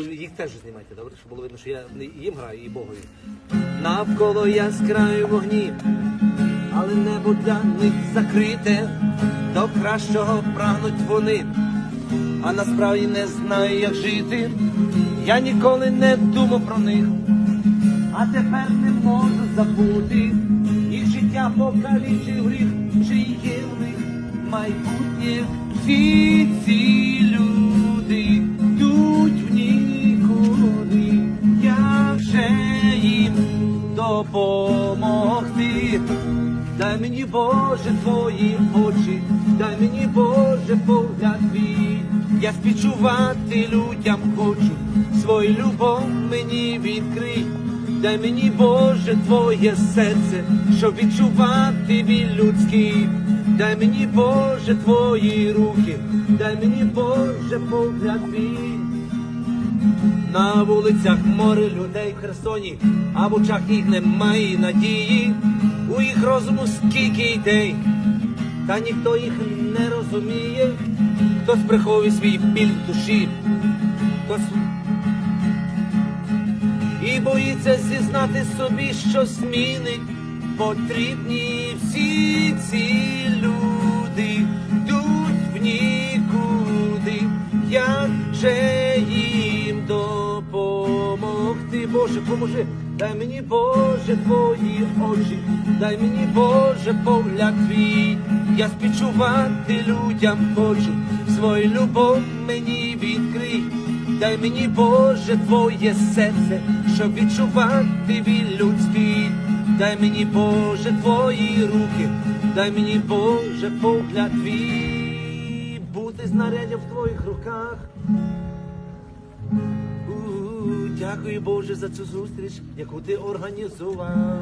Їх теж знімайте, добре, щоб було видно, що я їм граю і Богові. Навколо яскраві вогні, але небо для них закрите, до кращого прагнуть вони, а насправді не знаю, як жити. Я ніколи не думав про них, а тепер не можу забути. Їх життя покалічив гріх, чи є в них майбутнє. Всі ці допомогти? Дай мені, Боже, твої очі, дай мені, Боже, погляд твій. Я співчувати людям хочу, свою любов мені відкрий. Дай мені, Боже, твоє серце, щоб відчувати біль людський. Дай мені, Боже, твої руки, дай мені, Боже, погляд твій. На вулицях море людей в Херсоні, а в очах їх немає надії. У їх розуму скільки ідей, та ніхто їх не розуміє. Хтось приховує свій біль в душі, хтось і боїться зізнати собі, що зміни потрібні всі ці допомогти, Боже, поможи, дай мені, Боже, твої очі, дай мені, Боже, погляд твій, я співчувати людям хочу, свою любов мені відкрий. Дай мені, Боже, твоє серце, щоб відчувати біль людський. Дай мені, Боже, твої руки, дай мені, Боже, погляд твій, бути знаряддям в твоїх руках. Дякую, Боже, за цю зустріч, яку ти організував.